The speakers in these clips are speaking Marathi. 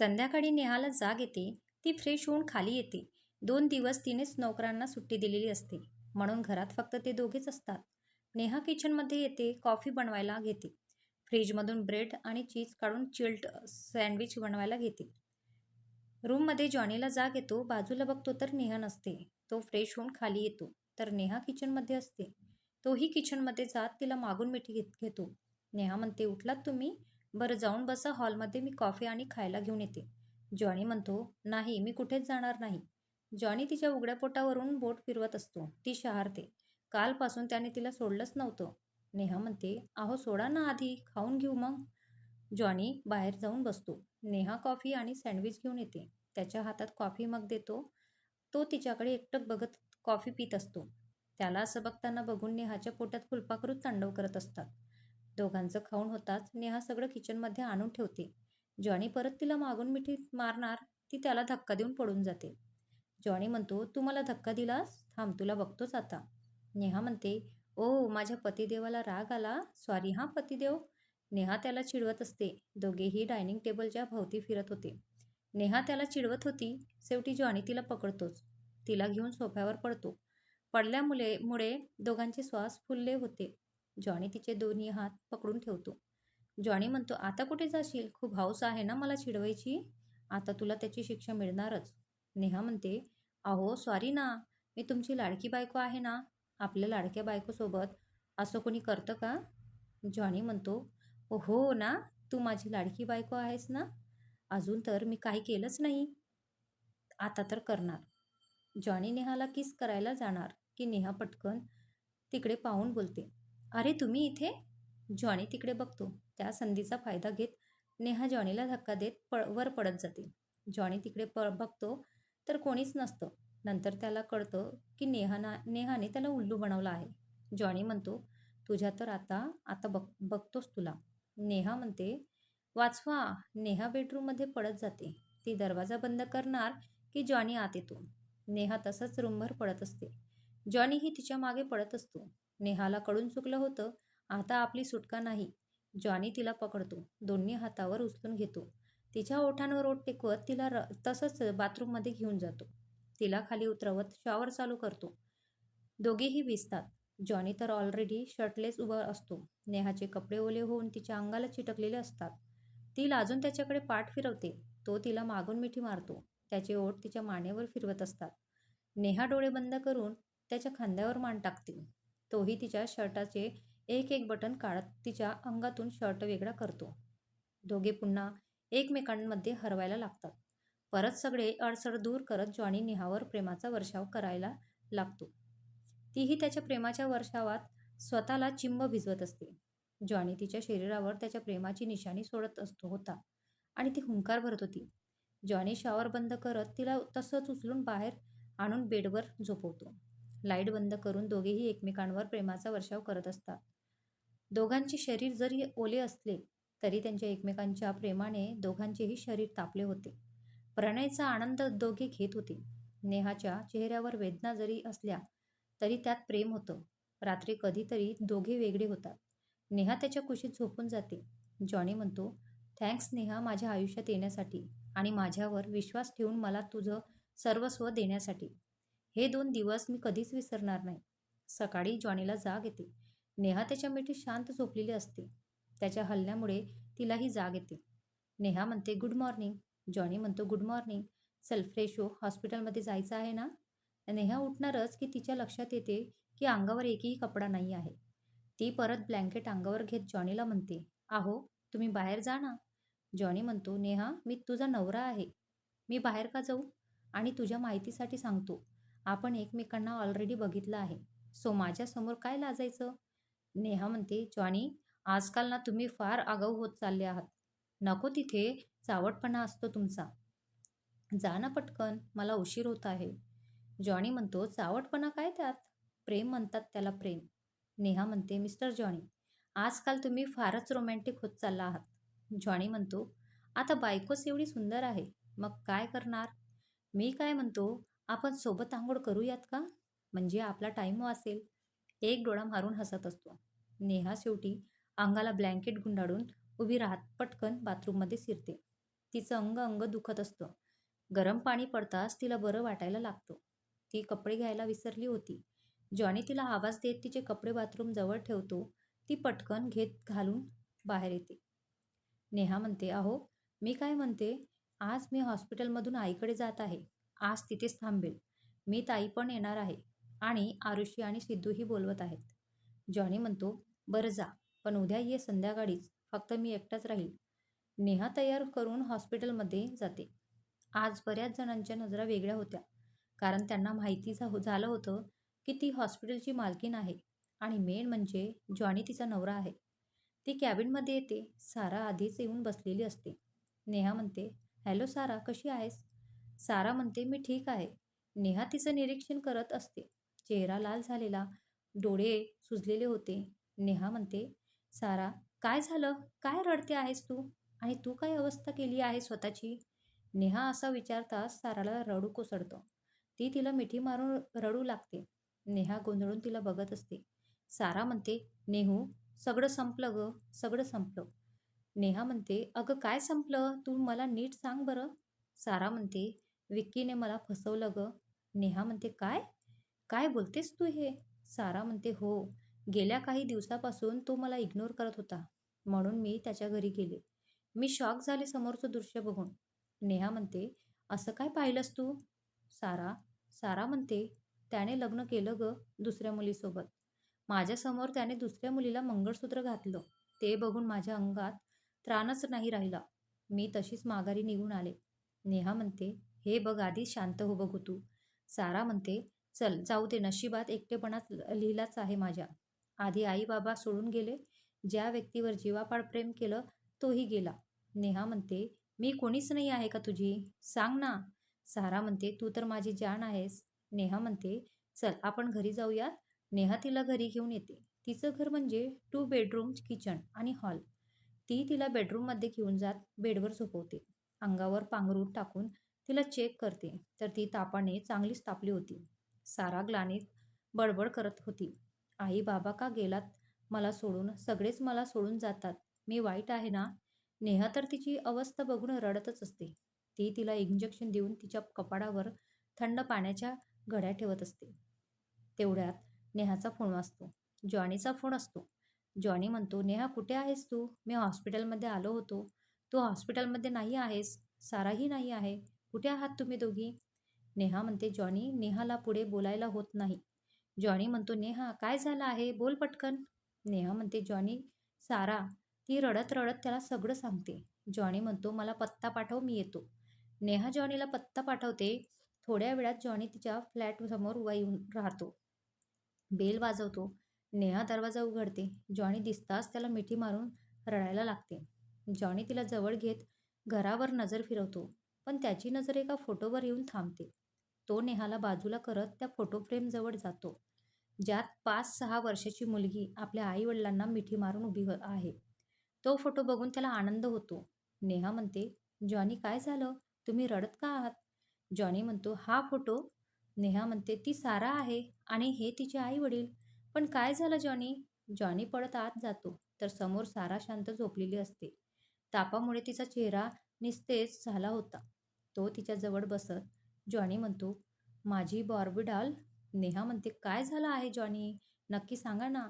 संध्याकाळी नेहाला जाग येते ती फ्रेश होऊन खाली येते. दोन दिवस तिनेच नोकरांना सुट्टी दिलेली असते. म्हणून घरात फक्त ते दोघेच असतात. नेहा किचनमध्ये येते कॉफी बनवायला घेते. फ्रीजमधून ब्रेड आणि चीज काढून चिल्ड सँडविच बनवायला घेते. रूममध्ये जॉनीला जाग येतो बाजूला बघतो तर नेहा नसते. तो फ्रेश होऊन खाली येतो. तर नेहा किचनमध्ये असते. तोही किचनमध्ये जात तिला मागून मिठी घेत घेतो. नेहा म्हणते उठलात तुम्ही? बरं जाऊन बसा हॉलमध्ये मी कॉफी आणि खायला घेऊन येते. जॉनी म्हणतो नाही मी कुठेच जाणार नाही. जॉनी तिच्या उघड्या पोटावरून बोट फिरवत असतो. ती शहारते. कालपासून त्याने तिला सोडलंच नव्हतं. नेहा म्हणते अहो सोडा ना आधी खाऊन घेऊ मग. जॉनी बाहेर जाऊन बसतो. नेहा कॉफी आणि सँडविच घेऊन येते. त्याच्या हातात कॉफी मग देतो. तो तिच्याकडे एकटक बघत कॉफी पित असतो. त्याला असं बघताना बघून नेहाच्या पोटात फुलपाखरू तांडव करत असतात. दोघांचं खाऊन होताच नेहा सगळं किचनमध्ये आणून ठेवते. जॉनी परत तिला मागून मिठीत मारणार ती त्याला धक्का देऊन पडून जाते. जॉनी म्हणतो तू मला धक्का दिलास? थांब तुला बघतोच आता. नेहा म्हणते ओ माझ्या पतिदेवाला राग आला? सॉरी हां पतिदेव? नेहा त्याला चिडवत असते. दोघेही डायनिंग टेबलच्या भोवती फिरत होते. नेहा त्याला चिडवत होती. शेवटी जॉनी तिला पकडतोच. तिला घेऊन सोफ्यावर पडतो. पडल्यामुळे मुळे दोघांचे श्वास फुलले होते. जॉनी तिचे दोन्ही हात पकडून ठेवतो. जॉनी म्हणतो आता कुठे जाशील? खूप हाऊस आहे ना मला चिडवायची? आता तुला त्याची शिक्षा मिळणारच. नेहा म्हणते अहो सॉरी ना. मी तुमची लाडकी बायको आहे ना. आपल्या लाडक्या बायकोसोबत असं कोणी करतं का? जॉनी म्हणतो हो ना. तू माझी लाडकी बायको आहेस ना? अजून तर मी काही केलंच नाही. आता तर करणार. जॉनी नेहाला किस करायला जाणार की नेहा पटकन तिकडे पाहून बोलते. अरे तुम्ही इथे? जॉनी तिकडे बघतो. त्या संधीचा फायदा घेत नेहा जॉनीला धक्का देत पळ वर पडत जाते. जॉनी तिकडे प बघतो तर कोणीच नसतं. नंतर त्याला कळतं की नेहाना नेहाने त्याला उल्लू बनवला आहे. जॉनी म्हणतो तुझ्या तर आता आता बघ बघतोस तुला. नेहा म्हणते वाचवा नेहा बेडरूममध्ये पडत जाते. ती दरवाजा बंद करणार की जॉनी आत येतो. नेहा तसंच रूमभर पडत असते. जॉनीही तिच्यामागे पडत असतो. नेहाला कळून चुकलं होतं. आता आपली सुटका नाही. जॉनी तिला पकडतो. दोन्ही हातावर उचलून घेतो. तिच्या ओठांवर ओठ टेकवत तिला र तसंच बाथरूममध्ये घेऊन जातो. तिला खाली उतरवत शॉवर चालू करतो. दोघेही भिजतात. जॉनी तर ऑलरेडी शर्टलेस उभा असतो. नेहाचे कपडे ओले होऊन तिच्या अंगाला चिटकलेले असतात. ती लाजून त्याच्याकडे पाठ फिरवते. तो तिला मागून मिठी मारतो. त्याचे ओठ तिच्या मानेवर फिरवत असतात. नेहा डोळे बंद करून त्याच्या खांद्यावर मान टाकते. तोही तिच्या शर्टाचे एक एक बटन काढत तिच्या अंगातून शर्ट वेगळा करतो. दोघे पुन्हा एकमेकांमध्ये हरवायला लागतात. परत सगळे अडसड दूर करत जॉनी नेहावर प्रेमाचा वर्षाव करायला लागतो. तीही त्याच्या प्रेमाच्या वर्षावात स्वतःला चिंब भिजवत असते. जॉनी तिच्या शरीरावर त्याच्या प्रेमाची निशाणी सोडत असतो होता आणि ती हुंकार भरत होती. जॉनी शॉवर बंद करत तिला तसंच उचलून बाहेर आणून बेडवर झोपवतो. लाइट बंद करून दोघेही एकमेकांवर प्रेमाचा वर्षाव करत असतात. दोघांचे शरीर जरी ओले असले तरी त्यांच्या एकमेकांच्या प्रेमाने दोघांचेही शरीर तापले होते. प्रणयचा आनंद दोघे घेत होते. नेहाच्या चेहऱ्यावर वेदना जरी असल्या तरी त्यात प्रेम होतं. रात्री कधीतरी दोघे वेगळे होतात. नेहा त्याच्या कुशीत झोपून जाते. जॉनी म्हणतो थँक्स नेहा माझ्या आयुष्यात येण्यासाठी आणि माझ्यावर विश्वास ठेवून मला तुझं सर्वस्व देण्यासाठी. हे दोन दिवस मी कधीच विसरणार नाही. सकाळी जॉनीला जाग येते. नेहा त्याच्या मिठी शांत झोपलेली असते. त्याच्या हल्ल्यामुळे तिलाही जाग येते. नेहा म्हणते गुड मॉर्निंग. जॉनी म्हणतो गुड मॉर्निंग. चल फ्रेश हो हॉस्पिटलमध्ये जायचं आहे ना? नेहा उठणारच की तिच्या लक्षात येते की अंगावर एकही कपडा नाही आहे. ती परत ब्लँकेट अंगावर घेत जॉनीला म्हणते आहो तुम्ही बाहेर जा ना. जॉनी म्हणतो नेहा मी तुझा नवरा आहे. मी बाहेर का जाऊ? आणि तुझ्या माहितीसाठी सांगतो आपण एकमेकांना ऑलरेडी बघितलं आहे. सो माझ्यासमोर काय लाजायचं? नेहा म्हणते जॉनी आजकाल ना तुम्ही फार आगाऊ होत चालले आहात. नको तिथे चावटपणा असतो तुमचा. जा ना पटकन मला उशीर होत आहे. जॉनी म्हणतो चावटपणा काय त्यात? प्रेम म्हणतात त्याला प्रेम. नेहा म्हणते मिस्टर जॉनी आजकाल तुम्ही फारच रोमॅन्टिक होत चालला आहात. जॉनी म्हणतो आता बायकोच एवढी सुंदर आहे. मग काय करणार? मी काय म्हणतो आपण सोबत आंघोळ करूयात का? म्हणजे आपला टाईम वाचेल हो एक डोळा मारून हसत असतो. नेहा शेवटी अंगाला ब्लँकेट गुंडाळून उभी राहत पटकन बाथरूममध्ये शिरते. तिचं अंग अंग दुखत असतं. गरम पाणी पडताच तिला बरं वाटायला लागतं. ती कपडे घ्यायला विसरली होती. जॉनी तिला आवाज देत तिचे कपडे बाथरूम जवळ ठेवतो. ती पटकन घेत घालून बाहेर येते. नेहा म्हणते अहो मी काय म्हणते? आज मी हॉस्पिटलमधून आईकडे जात आहे. आज तिथेच थांबेल. मी ताई पण येणार आहे आणि आरुषी आणि सिद्धूही बोलवत आहेत. जॉनी म्हणतो बरं जा पण उद्या ये संध्याकाळीच. फक्त मी एकटाच राहील. नेहा तयार करून हॉस्पिटलमध्ये जाते. आज बऱ्याच जणांच्या नजरा वेगळ्या होत्या कारण त्यांना माहिती झा झालं होतं की ती हॉस्पिटलची मालकीण आहे आणि मेन म्हणजे जॉनी तिचा नवरा आहे. ती कॅबिनमध्ये येते सारा आधीच येऊन बसलेली असते. नेहा म्हणते हॅलो सारा कशी आहेस? सारा म्हणते मी ठीक आहे. नेहा तिचं निरीक्षण करत असते. चेहरा लाल झालेला डोळे सुजलेले होते. नेहा म्हणते सारा काय झालं? काय रडते आहेस तू? आणि तू काय अवस्था केली आहे स्वतःची? नेहा असा विचारताच साराला रडू कोसळतं. ती तिला मिठी मारून रडू लागते. नेहा गोंधळून तिला बघत असते. सारा म्हणते नेहू सगळं संपलं ग सगळं संपलं. नेहा म्हणते अगं काय संपलं? तू मला नीट सांग बरं. सारा म्हणते विक्कीने मला फसवलं ग. नेहा म्हणते काय? काय बोलतेस तू हे? सारा म्हणते हो. गेल्या काही दिवसापासून तो मला इग्नोर करत होता. म्हणून मी त्याच्या घरी गेले. मी शॉक झाले समोरचं दृश्य बघून. नेहा म्हणते असं काय पाहिलंस तू? सारा सारा म्हणते त्याने लग्न केलं ग दुसऱ्या मुलीसोबत. माझ्यासमोर त्याने दुसऱ्या मुलीला मंगळसूत्र घातलं. ते बघून माझ्या अंगात त्राणच नाही राहिला. मी तशीच माघारी निघून आले. नेहा म्हणते हे बघ आधी शांत हो बघू तू. सारा म्हणते चल जाऊ दे नशिबात एकटेपणाच लिहिलाच आहे माझ्या. आधी आई बाबा सोडून गेले. ज्या व्यक्तीवर जीवापाड प्रेम केलं तोही गेला. नेहा म्हणते मी कोणीच नाही आहे का तुझी? सांग ना. सारा म्हणते तू तर माझी जान आहेस. नेहा म्हणते चल आपण घरी जाऊयात. नेहा तिला घरी घेऊन येते. तिचं घर म्हणजे टू बेडरूम किचन आणि हॉल ती तिला बेडरूममध्ये घेऊन जात बेडवर झोपवते. अंगावर पांघरून टाकून तिला चेक करते. तर ती तापाने चांगलीच तापली होती. सारा ग्लानीत बडबड करत होती. आई बाबा का गेलात? मला सोडून सगळेच मला सोडून जातात. मी वाईट आहे ना? नेहा तर तिची अवस्था बघून रडतच असते. ती तिला इंजेक्शन देऊन तिच्या कपाडावर थंड पाण्याच्या घड्या ठेवत असते. तेवढ्यात नेहाचा फोन वाजतो. जॉनीचा फोन असतो. जॉनी म्हणतो नेहा कुठे आहेस तू? मी हॉस्पिटलमध्ये आलो होतो. तू हॉस्पिटलमध्ये नाही आहेस. साराही नाही आहे. कुठे आहात तुम्ही दोघी? नेहा म्हणते जॉनी नेहाला पुढे बोलायला होत नाही. जॉनी म्हणतो नेहा काय झालं आहे? बोल पटकन. नेहा म्हणते जॉनी सारा ती रडत रडत त्याला सगळं सांगते. जॉनी म्हणतो मला पत्ता पाठव मी येतो. नेहा जॉनीला पत्ता पाठवते. थोड्या वेळात जॉनी तिच्या फ्लॅट समोर उभा येऊन राहतो. बेल वाजवतो. नेहा दरवाजा उघडते. जॉनी दिसताच त्याला मिठी मारून रडायला लागते. जॉनी तिला जवळ घेत घरावर नजर फिरवतो. पण त्याची नजर एका फोटोवर येऊन थांबते. तो नेहाला बाजूला करत त्या फोटो फ्रेमजवळ जातो. ज्यात पाच सहा वर्षाची मुलगी आपल्या आईवडिलांना मिठी मारून उभी आहे. तो फोटो बघून त्याला आनंद होतो. नेहा म्हणते जॉनी काय झालं? तुम्ही रडत का आहात? जॉनी म्हणतो हा फोटो. नेहा म्हणते ती सारा आहे आणि हे तिचे आई वडील पण काय झालं जॉनी? जॉनी पडत आत जातो. तर समोर सारा शांत झोपलेली असते. तापामुळे तिचा चेहरा निस्तेज झाला होता. तो तिच्या जवळ बसत जॉनी म्हणतो माझी बॉर्बीडाल नेहा म्हणते काय झालं आहे जॉनी? नक्की सांगा ना.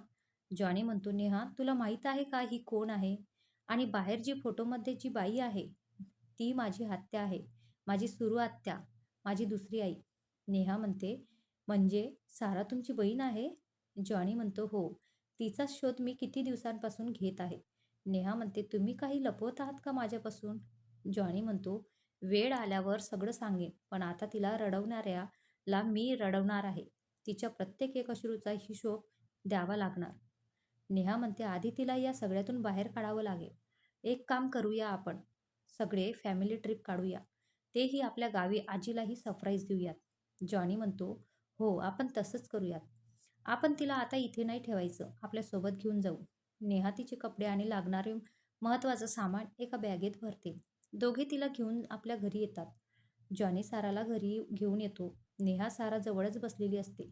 जॉनी म्हणतो नेहा तुला माहीत आहे का ही कोण आहे? आणि बाहेर जी फोटोमध्ये जी बाई आहे ती माझी आत्या आहे. माझी सुरू आत्या. माझी दुसरी आई. नेहा म्हणते म्हणजे सारा तुमची बहीण आहे? जॉनी म्हणतो हो. तिचा शोध मी किती दिवसांपासून घेत आहे. नेहा म्हणते तुम्ही काही लपवत आहात का माझ्यापासून? जॉनी म्हणतो वेळ आल्यावर सगळं सांगेन. पण आता तिला रडवणाऱ्याला मी रडवणार आहे. तिच्या प्रत्येक एक अश्रूचा हिशोब द्यावा लागणार. नेहा म्हणते आधी तिला या सगळ्यातून बाहेर काढावं लागेल. एक काम करूया आपण. सगळे फॅमिली ट्रिप काढूया. तेही आपल्या गावी आजीलाही सरप्राईज देऊयात. जॉनी म्हणतो हो आपण तसंच करूयात. आपण तिला आता इथे नाही ठेवायचं. आपल्यासोबत घेऊन जाऊ. नेहा तिचे कपडे आणि लागणारे महत्त्वाचं सामान एका बॅगेत भरते. दोघे तिला घेऊन आपल्या घरी येतात. जॉनी साराला घरी घेऊन येतो. नेहा सारा जवळच बसलेली असते.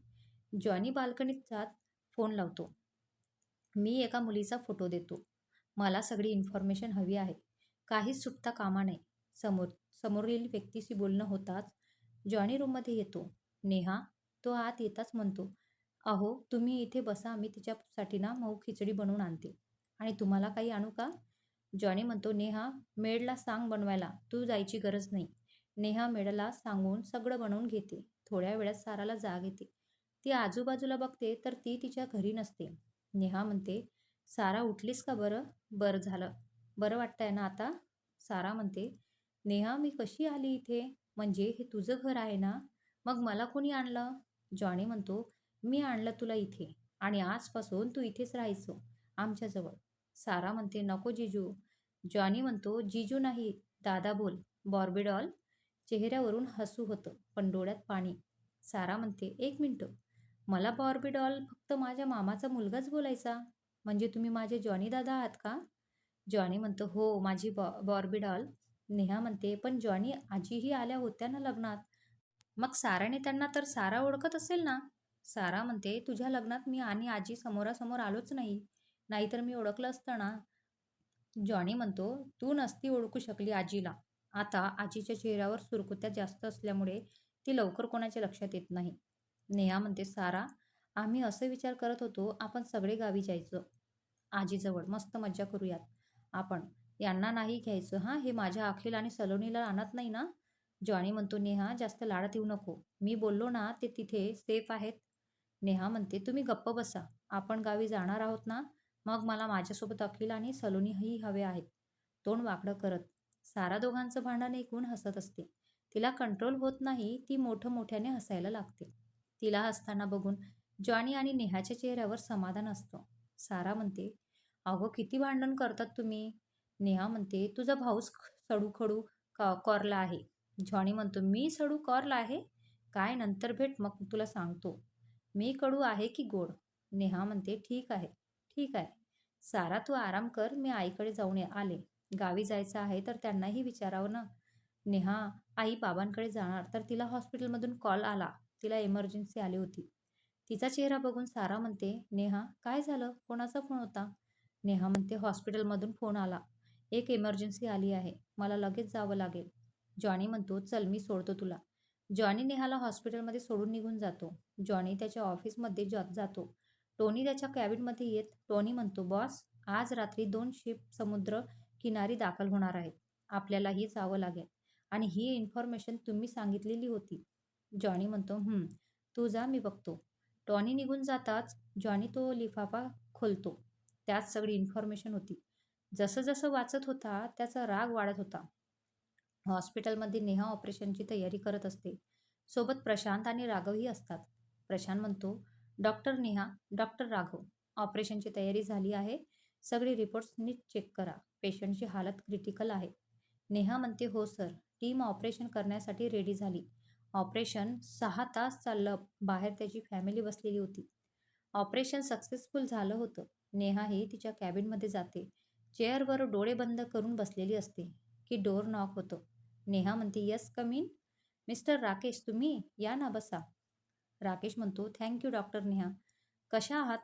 जॉनी बाल्कनीत जात फोन लावतो. मी एका मुलीचा फोटो देतो. मला सगळी इन्फॉर्मेशन हवी आहे. काहीच सुटता कामा नाही समोर समोरील व्यक्तीशी बोलणं होताच जॉनी रूममध्ये येतो. नेहा तो आत येताच म्हणतो अहो तुम्ही इथे बसा. मी तिच्यासाठी ना मऊ खिचडी बनवून आणते. आणि तुम्हाला काही आणू का? जॉनी म्हणतो नेहा मेडला सांग बनवायला तू जायची गरज नाही नेहा मेडला सांगून सगळं बनवून घेते. थोड्या वेळात साराला जाग येते. ती आजूबाजूला बघते तर ती तिच्या घरी नसते. नेहा म्हणते सारा उठलीस का बरं? बरं झालं. बरं वाटतंय ना आता सारा म्हणते नेहा मी कशी आली इथे? म्हणजे हे तुझं घर आहे ना? मग मला कोणी आणलं जॉनी म्हणतो मी आणलं तुला इथे. आणि आजपासून तू इथेच राहायचो आमच्याजवळ सारा म्हणते नको जिजू. जॉनी म्हणतो जिजू नाही दादा बोल. बॉर्बिडॉल चेहऱ्यावरून हसू होतं पण डोळ्यात पाणी. सारा म्हणते एक मिनटं मला बॉर्बिडॉल फक्त माझ्या मामाचा मुलगाच बोलायचा. म्हणजे तुम्ही माझे जॉनी दादा आहात का? जॉनी म्हणतो हो माझी बॉ बॉर्बिडॉल. नेहा म्हणते पण जॉनी आजीही आल्या होत्या ना लग्नात. मग साराने त्यांना तर सारा ओळखत असेल ना? सारा म्हणते तुझ्या लग्नात मी आणि आजी समोरासमोर आलोच नाही. नाहीतर मी ओळखलं असतं ना. जॉनी म्हणतो तू नसती ओळखू शकली आजीला. आता आजीच्या चेहऱ्यावर सुरकुत्या जास्त असल्यामुळे ती लवकर कोणाच्या लक्षात येत नाही. नेहा म्हणते सारा आम्ही असं विचार करत होतो आपण सगळे गावी जायचं. आजीजवळ मस्त मज्जा करूयात. आपण यांना नाही घ्यायचं. हां हे माझ्या अखिल आणि सलोनीला आणत नाही ना? जॉनी म्हणतो नेहा जास्त लाडात येऊ नको. मी बोललो ना ते तिथे सेफ आहेत. नेहा म्हणते तुम्ही गप्प बसा. आपण गावी जाणार आहोत ना मग मला माझ्यासोबत अखिल आणि सलोनीही हवे आहेत. तोंड वाकडं करत. सारा दोघांचं भांडण ऐकून हसत असते. तिला कंट्रोल होत नाही ती मोठं मोठ्याने हसायला लागते. तिला हसताना बघून जॉनी आणि नेहाच्या चेहऱ्यावर समाधान असतं. सारा म्हणते अगो किती भांडण करतात तुम्ही? नेहा म्हणते तुझा भाऊच सडू खडू का कॉरला आहे. जॉनी म्हणतो मी सडू कॉरला आहे? काय नंतर भेट मग तुला सांगतो. मी कडू आहे की गोड? नेहा म्हणते ठीक आहे ठीक आहे. सारा तू आराम कर मी आईकडे जाऊन आले. गावी जायचं आहे तर त्यांनाही विचारावं ना. नेहा आई बाबांकडे जाणार तर तिला हॉस्पिटलमधून कॉल आला. तिला इमर्जन्सी आली होती. तिचा चेहरा बघून सारा म्हणते नेहा काय झालं? कोणाचा फोन होता? नेहा म्हणते हॉस्पिटलमधून फोन आला. एक इमर्जन्सी आली आहे. मला लगेच जावं लागेल. जॉनी म्हणतो चल मी सोडतो तुला. जॉनी नेहाला हॉस्पिटलमध्ये सोडून निघून जातो. जॉनी त्याच्या ऑफिसमध्ये जातो. टोनी त्याच्या कॅबिनमध्ये येत टोनी म्हणतो बॉस आज रात्री दोन शिप समुद्र किनारी दाखल होणार आहेत. आपल्यालाही जावं लागेल. आणि ही इन्फॉर्मेशन तुम्ही सांगितलेली होती. जॉनी म्हणतो तू जा मी बघतो. टॉनी निघून जाताच जॉनी तो लिफाफा खोलतो. त्यात सगळी इन्फॉर्मेशन होती. जसं जसं वाचत होता त्याचा राग वाढत होता. हॉस्पिटलमध्ये नेहा ऑपरेशनची तयारी करत असते. सोबत प्रशांत आणि राघवही असतात. प्रशांत म्हणतो डॉक्टर नेहा डॉक्टर राघव. ऑपरेशनची तयारी झाली आहे. सगळे रिपोर्ट्स नीट चेक करा. पेशंटची हालत क्रिटिकल आहे. नेहा म्हणते हो सर. टीम ऑपरेशन करण्यासाठी रेडी झाली. ऑपरेशन सहा तास चाललं. बाहेर त्याची फॅमिली बसलेली होती. ऑपरेशन सक्सेसफुल झालं होतं. नेहा ही तिच्या कॅबिनमध्ये जाते. चेअरवर डोळे बंद करून बसलेली असते. की डोर नॉक होतं. नेहा म्हणते यस कमीन. मिस्टर राकेश तुम्ही? या ना बसा. राकेश म्हणतो थँक्यू डॉक्टर नेहा. कशा आहात?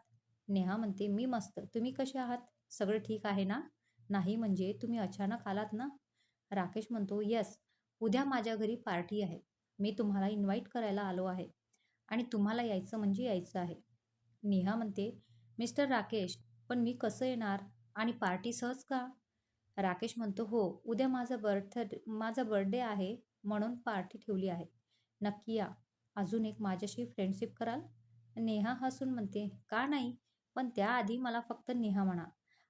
नेहा म्हणते मी मस्त. तुम्ही कसे आहात? सगळं ठीक आहे ना? नाही म्हणजे तुम्ही अचानक आलात ना? राकेश म्हणतो यस उद्या माझ्या घरी पार्टी आहे. मी तुम्हाला इन्व्हाइट करायला आलो आहे. आणि तुम्हाला यायचं म्हणजे यायचं आहे. नेहा म्हणते मिस्टर राकेश पण मी कसं येणार? आणि पार्टी सहज का? राकेश म्हणतो हो. उद्या माझा बर्थ माझा बर्थडे आहे म्हणून पार्टी ठेवली आहे. नक्की या. अजून एक माझ्याशी फ्रेंडशिप कराल? नेहा हसून म्हणते का नाही? पण त्याआधी मला फक्त नेहा म्हणा.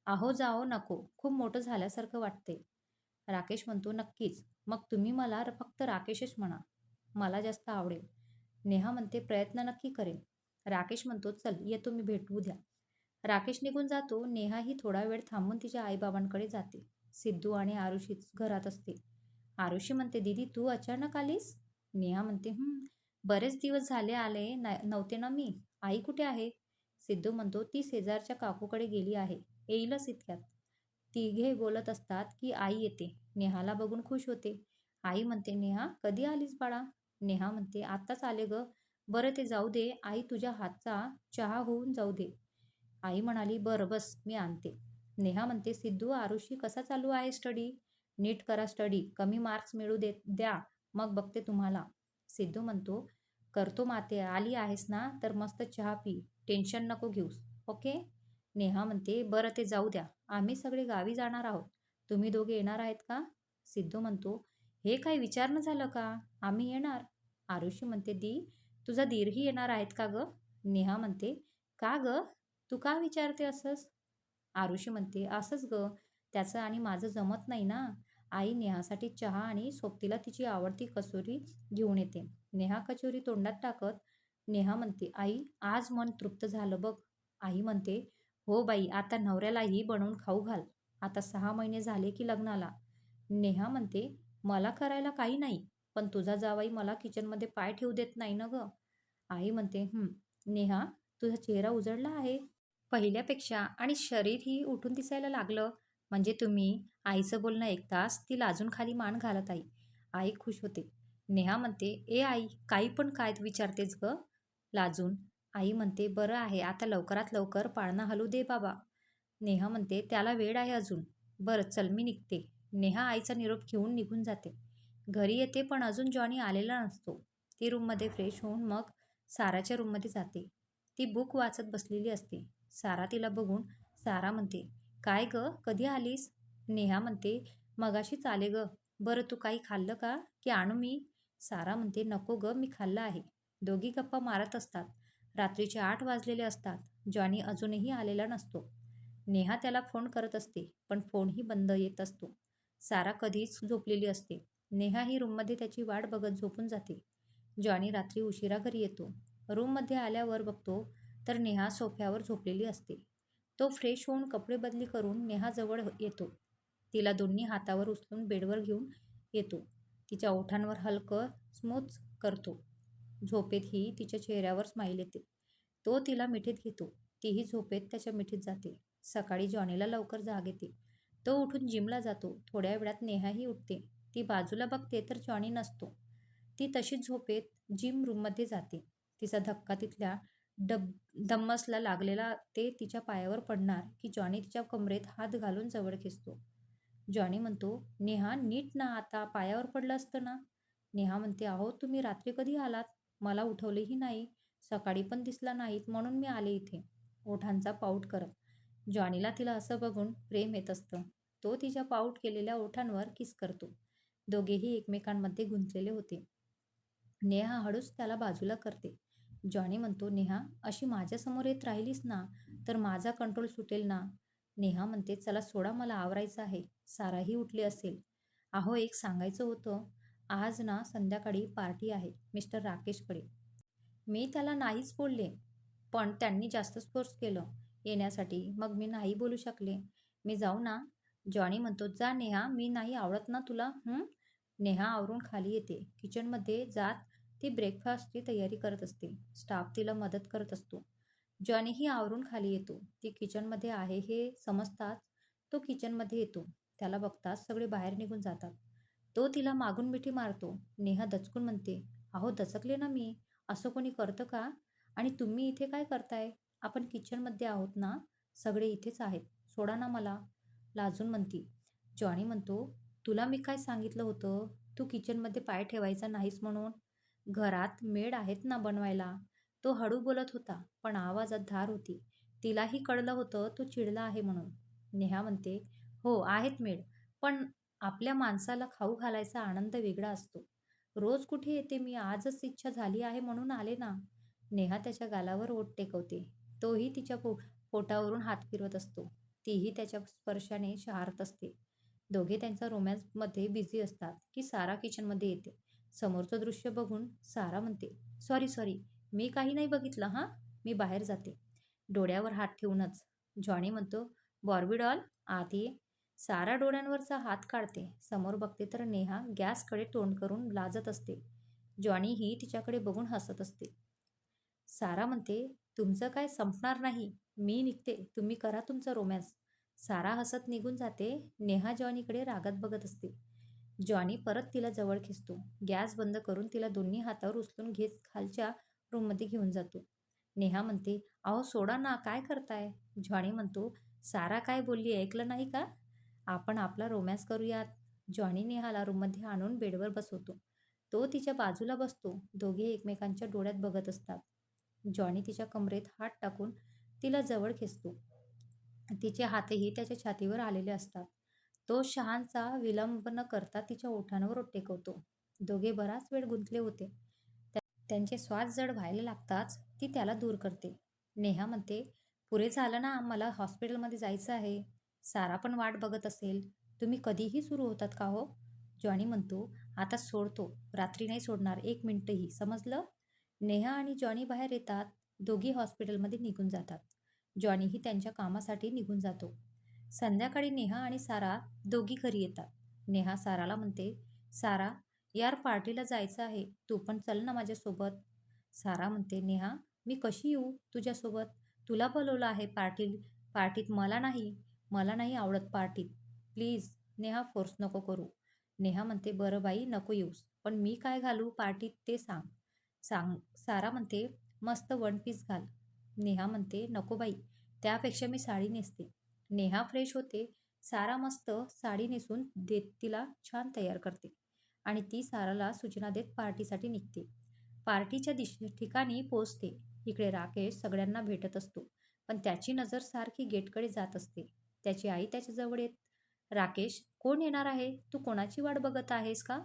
आहो जाओ नको. खूप मोठं झाल्यासारखं वाटते. राकेश म्हणतो नक्कीच. मग तुम्ही मला फक्त राकेशच म्हणा. मला जास्त आवडेल. नेहा म्हणते प्रयत्न नक्की करेन. राकेश म्हणतो चल येतो मी भेटू द्या राकेश निघून जातो. नेहा ही थोडा वेळ थांबून तिच्या आईबाबांकडे जाते. सिद्धू आणि आरुषीच घरात असते. आरुषी म्हणते दीदी तू अचानक आलीस? नेहा म्हणते हम्म. बरेच दिवस झाले आले नव्हते ना मी. आई कुठे आहे? सिद्धू म्हणतो ती शेजारच्या काकूकडे गेली आहे. येईलच इतक्यात. तिघे बोलत असतात की आई येते. नेहाला बघून खुश होते. आई म्हणते नेहा कधी आलीस बाळा? नेहा म्हणते आत्ताच आले ग. बरं ते जाऊ दे. आई तुझ्या हातचा चहा होऊन जाऊ दे. आई म्हणाली बरं बस मी आणते. नेहा म्हणते सिद्धू आरुषी कसा चालू आहे स्टडी? नीट करा स्टडी. कमी मार्क्स मिळू दे द्या. मग बघते तुम्हाला. सिद्धू म्हणतो करतो माते आली आहेस ना तर मस्त चहा पी टेन्शन नको घेऊस ओके? नेहा म्हणते बरं ते जाऊ द्या आम्ही सगळे गावी जाणार आहोत. तुम्ही दोघे येणार आहेत का? सिद्धू म्हणतो हे काय विचारणं झालं का? आम्ही येणार. आरुषी म्हणते दी तुझा दीरही येणार आहेत का ग? नेहा म्हणते का ग? तू का विचारते असंच आरुषी म्हणते असंच ग त्याचं आणि माझं जमत नाही ना. आई नेहासाठी चहा आणि सोबतीला तिची आवडती कसोरी घेऊन येते. नेहा कचोरी तोंडात टाकत नेहा म्हणते आई आज मन तृप्त झालं बघ. आई म्हणते हो बाई आता नवऱ्यालाही बनवून खाऊ घाल. आता सहा महिने झाले की लग्नाला. नेहा म्हणते मला करायला काही नाही पण तुझा जावाई मला किचनमध्ये पाय ठेवू देत नाही ना ग. आई म्हणते नेहा तुझा चेहरा उजळला आहे. पहिल्यापेक्षा आणि शरीरही उठून दिसायला लागलं. म्हणजे तुम्ही आईचं बोलणं ऐकताच ती लाजून खाली मान घालत आई. आई खुश होते. नेहा म्हणते ए आई काही पण काय विचारतेस ग? लाजून. आई म्हणते बरं आहे आता लवकरात लवकर पाळणा हलू दे बाबा. नेहा म्हणते त्याला वेळ आहे अजून. बरं चल मी निघते. नेहा आईचा निरोप घेऊन निघून जाते. घरी येते पण अजून जॉनी आलेला नसतो. ती रूममध्ये फ्रेश होऊन मग साराच्या रूममध्ये जाते. ती बुक वाचत बसलेली असते. सारा तिला बघून सारा म्हणते काय ग कधी आलीस? नेहा म्हणते मगाशीच आले ग. बरं तू काही खाल्लं का? की आणू मी? सारा म्हणते नको ग मी खाल्लं आहे. दोघी गप्पा मारत असतात. रात्रीचे आठ वाजलेले असतात. जॉनी अजूनही आलेला नसतो. नेहा त्याला फोन करत असते पण फोनही बंद येत असतो. सारा कधीच झोपलेली असते. नेहा ही रूममध्ये त्याची वाट बघत झोपून जाते. जॉनी रात्री उशिरा घरी येतो. रूममध्ये आल्यावर बघतो तर नेहा सोफ्यावर झोपलेली असते. तो फ्रेश होऊन कपडे बदली करून नेहाजवळ येतो. तिला दोन्ही हातावर उचलून बेडवर घेऊन येतो. तिच्या ओठांवर हलकं स्मूथ करतो. झोपेतही तिच्या चेहऱ्यावर स्माईल येते. तो तिला मिठीत घेतो. तीही झोपेत त्याच्या मिठीत जाते. सकाळी जॉनीला लवकर जाग येते. तो उठून जिमला जातो. थोड्या वेळात नेहाही उठते. ती बाजूला बघते तर जॉनी नसतो. ती तशीच झोपेत जिम रूममध्ये जाते. तिचा धक्का तिथल्या डब दम्मसला लागलेला ते तिच्या पायावर पडणार की जॉनी तिच्या कमरेत हात घालून जवळ खेचतो. जॉनी म्हणतो नेहा नीट ना आता पायावर पडलं असतं ना? नेहा म्हणते अहो तुम्ही रात्री कधी आलात? मला उठवलेही नाही सकाळी पण दिसला नाहीत म्हणून मी आले इथे. ओठांचा पाऊट करत. जॉनीला तिला असं बघून प्रेम येत असतं. तो तिच्या पाऊट केलेल्या ओठांवर किस करतो. दोघेही एकमेकांमध्ये गुंतलेले होते. नेहा हळूच त्याला बाजूला करते. जॉनी म्हणतो नेहा अशी माझ्यासमोर येत राहिलीस ना तर माझा कंट्रोल सुटेल ना? नेहा म्हणते चला सोडा मला आवरायचं आहे. साराही उठली असेल. अहो एक सांगायचं होतं. आज ना संध्याकाळी पार्टी आहे मिस्टर राकेशकडे. मी त्याला नाहीच बोलले पण त्यांनी जास्तच फोर्स केलं येण्यासाठी. मग मी नाही बोलू शकले. मी जाऊ ना. जॉनी म्हणतो जा नेहा मी नाही आवडत ना तुला नेहा आवरून खाली येते. किचनमध्ये जात ती ब्रेकफास्टची तयारी करत असते. स्टाफ तिला मदत करत असतो. जॉनीही आवरून खाली येतो ती किचनमध्ये आहे हे समजताच तो किचनमध्ये येतो. त्याला बघताच सगळे बाहेर निघून जातात. तो तिला मागून मिठी मारतो. नेहा दचकून म्हणते अहो दचकले ना मी? असं कोणी करतं का? आणि तुम्ही इथे काय करताय? आपण किचनमध्ये आहोत ना? सगळे इथेच आहेत. सोडा ना मला. लाजून म्हणती. जॉनी म्हणतो तुला मी काय सांगितलं होतं? तू किचनमध्ये पाय ठेवायचा नाहीस म्हणून? घरात मेड आहेत ना बनवायला? तो हळू बोलत होता पण आवाजात धार होती. तिलाही कळलं होतं तो चिडला आहे म्हणून. नेहा म्हणते हो आहेत मेड पण आपल्या माणसाला खाऊ घालायचा आनंद वेगळा असतो. रोज कुठे येते मी आजच इच्छा झाली आहे म्हणून आले ना? नेहा त्याच्या गालावर ओठ टेकवते. तोही तिच्या पो पोटावरून हात फिरवत असतो. तीही त्याच्या स्पर्शाने शहारत असते. दोघे त्यांच्या रोमॅन्समध्ये बिझी असतात की सारा किचनमध्ये येते. समोरचं दृश्य बघून सारा म्हणते सॉरी सॉरी मी काही नाही बघितलं हां. मी बाहेर जाते. डोळ्यावर हात ठेवूनच. जॉनी म्हणतो बॉर्बिडॉल आत ये. सारा डोळ्यांवरचा हात काढते. समोर बघते तर नेहा गॅसकडे तोंड करून लाजत असते. जॉनी ही तिच्याकडे बघून हसत असते. सारा म्हणते तुमचं काय संपणार नाही. मी निघते. तुम्ही करा तुमचं रोमॅन्स. सारा हसत निघून जाते. नेहा जॉनीकडे रागात बघत असते. जॉनी परत तिला जवळ खेचतो. गॅस बंद करून तिला दोन्ही हातावर उचलून घेत खालच्या रूममध्ये घेऊन जातो. नेहा म्हणते अहो सोडा ना काय करताय? जॉनी म्हणतो सारा काय बोलली ऐकलं नाही का? आपण आपला रोमॅन्स करूयात. जॉनी नेहाला रूममध्ये आणून बेडवर बसवतो. तो तिच्या बाजूला बसतो. दोघे एकमेकांच्या डोळ्यात बघत असतात. जॉनी तिच्या कमरेत हात टाकून तिला जवळ खेचतो. तिचे हातही त्याच्या छातीवर आलेले असतात. तो शहांचा विलंब न करता तिच्या ओठांवर टेकवतो दोघे बराच वेळ गुंतले होते. त्यांचे श्वास जड व्हायला लागताच ती त्याला दूर करते. नेहा म्हणते पुरे झालं ना मला हॉस्पिटलमध्ये जायचं आहे. सारा पण वाट बघत असेल. तुम्ही कधीही सुरू होतात का हो? जॉनी म्हणतो आता सोडतो. रात्री नाही सोडणार. एक मिनटंही. समजलं? नेहा आणि जॉनी बाहेर येतात. दोघी हॉस्पिटलमध्ये निघून जातात. जॉनीही त्यांच्या कामासाठी निघून जातो. संध्याकाळी नेहा आणि सारा दोघी घरी येतात. नेहा साराला म्हणते सारा यार पार्टीला जायचं आहे. तू पण चल ना माझ्यासोबत. सारा म्हणते नेहा मी कशी येऊ तुझ्यासोबत? तुला बोलवलं आहे पार्टी पार्टीत मला नाही मला नाही आवडत पार्टीत. प्लीज नेहा फोर्स नको करू. नेहा म्हणते बरं बाई नको येऊस पण मी काय घालू पार्टीत ते सांग. सांग सारा म्हणते मस्त वन पीस घाल. नेहा म्हणते नको बाई त्यापेक्षा मी साडी नेसते. नेहा फ्रेश होते सारा मस्त साडी नेसून देत तिला छान तयार करते. आणि ती साराला सूचना देत पार्टीसाठी निघते. पार्टीच्या दिश ठिकाणी पोचते इकडे राकेश सगळ्यांना भेटत असतो पण त्याची नजर सारखी गेटकडे जात असते. त्याची आई त्याच्याजवळ येत राकेश कोण येणार आहे? तू कोणाची वाट बघत आहेस का?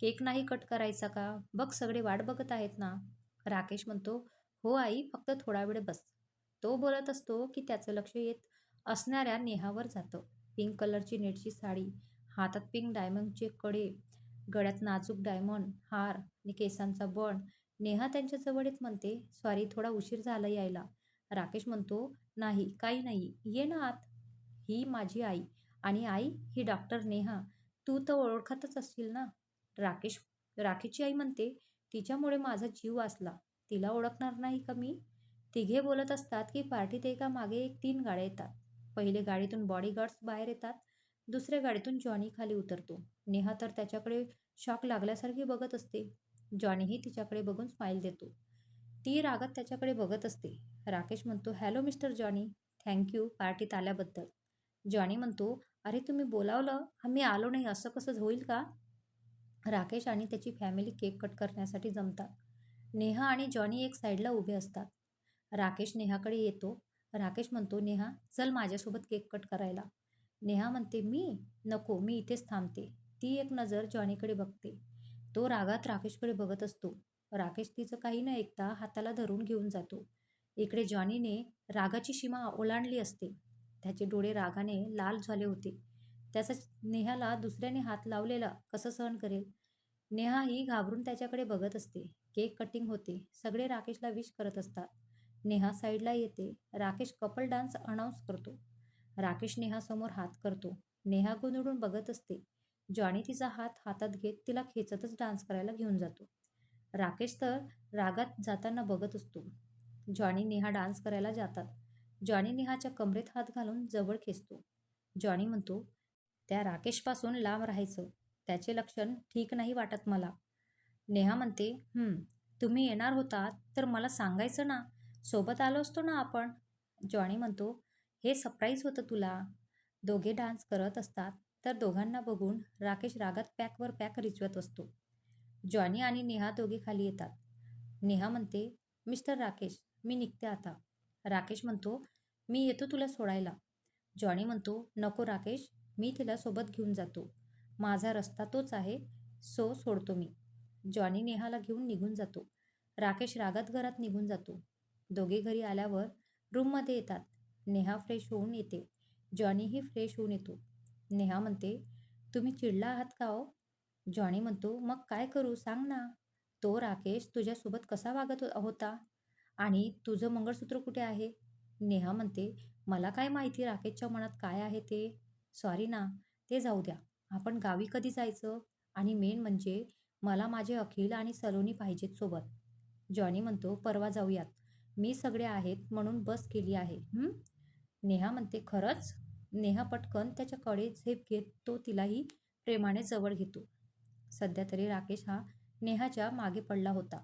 केक नाही कट करायचा का? बघ सगळे वाट बघत आहेत ना. राकेश म्हणतो हो आई फक्त थोडा वेळ बस. तो बोलत असतो की त्याचं लक्ष येत असणाऱ्या नेहावर जातं. पिंक कलरची नेटची साडी हातात पिंक डायमंडचे कडे गळ्यात नाजूक डायमंड हार आणि केसांचा बण नेहा त्यांच्याजवळ येत म्हणते सॉरी थोडा उशीर झाला यायला. राकेश म्हणतो नाही काही नाही ये ना आत. ही माझी आई आणि आई ही डॉक्टर नेहा. तू तर ओळखतच असशील ना. राकेश राखेची आई म्हणते तिच्यामुळे माझा जीव वाचला. तिला ओळखणार नाही का मी? तिघे बोलत असतात की पार्टीत एका मागे एक तीन गाड्या येतात. पहिले गाडीतून बॉडीगार्ड्स बाहेर येतात. दुसऱ्या गाडीतून जॉनी खाली उतरतो. नेहा तर त्याच्याकडे शॉक लागल्यासारखी बघत असते. जॉनीही तिच्याकडे बघून स्माईल देतो. ती रागात त्याच्याकडे बघत असते. राकेश म्हणतो हॅलो मिस्टर जॉनी. थँक्यू पार्टीत आल्याबद्दल. जॉनी म्हणतो अरे तुम्ही बोलावलं? आम्ही आलो नाही. असं कसं होईल का? राकेश आणि त्याची फॅमिली केक कट करण्यासाठी जमतात. नेहा आणि जॉनी एक साईडला उभे असतात. राकेश नेहाकडे येतो. राकेश म्हणतो नेहा चल माझ्यासोबत केक कट करायला. नेहा म्हणते मी? नको मी इथेच थांबते. ती एक नजर जॉनीकडे बघते. तो रागात राकेशकडे बघत असतो. राकेश तिचं काही न ऐकता हाताला धरून घेऊन जातो. इकडे जॉनीने रागाची सीमा ओलांडली असते. त्याचे डोळे रागाने लाल झाले होते. त्याचा नेहाला दुसऱ्याने हात लावलेला कसं सहन करेल? नेहा ही घाबरून त्याच्याकडे बघत असते. केक कटिंग होते. सगळे राकेशला विश करत असतात. नेहा साईडला येते. राकेश कपल डान्स अनाऊन्स करतो. राकेश नेहासमोर हात करतो. नेहा गोंधळून बघत असते. जॉनी तिचा हात हातात घेत तिला खेचतच डान्स करायला घेऊन जातो. राकेश तर रागात जाताना बघत असतो. जॉनी नेहा डान्स करायला जातात. जॉनी नेहाच्या कमरेत हात घालून जवळ खेचतो. जॉनी म्हणतो त्या राकेशपासून लांब राहायचं. त्याचे लक्षण ठीक नाही वाटत मला. नेहा म्हणते तुम्ही येणार होतात तर मला सांगायचं ना? सोबत आलो असतो ना आपण? जॉनी म्हणतो हे सरप्राईज होतं तुला? दोघे डान्स करत असतात तर दोघांना बघून राकेश रागात पॅकवर पॅक रिचवत असतो. जॉनी आणि नेहा दोघे खाली येतात. नेहा म्हणते मिस्टर राकेश मी निघते आता. राकेश म्हणतो मी येतो तुला सोडायला. जॉनी म्हणतो नको राकेश मी तिला सोबत घेऊन जातो. माझा रस्ता तोच आहे सो सोडतो मी. जॉनी नेहाला घेऊन निघून जातो. राकेश रागात घरात निघून जातो. दोघे घरी आल्यावर रूममध्ये येतात. नेहा फ्रेश होऊन येते. जॉनीही फ्रेश होऊन येतो. नेहा म्हणते तुम्ही चिडला आहात का हो? जॉनी म्हणतो मग काय करू सांग ना. तो राकेश तुझ्यासोबत कसा वागत होता? आणि तुझं मंगळसूत्र कुठे आहे? नेहा म्हणते मला काय माहिती राकेशच्या मनात काय आहे ते? सॉरी ना. ते जाऊ द्या. आपण गावी कधी जायचं? आणि मेन म्हणजे मला माझे अखिल आणि सलोनी पाहिजेत सोबत. जॉनी म्हणतो परवा जाऊयात. मी सगळे आहेत म्हणून बस केली आहे. नेहा म्हणते खरंच? नेहा पटकन त्याच्याकडे झेप घेत तो तिलाही प्रेमाने जवळ घेतो. सध्या तरी राकेश हा नेहाच्या मागे पडला होता.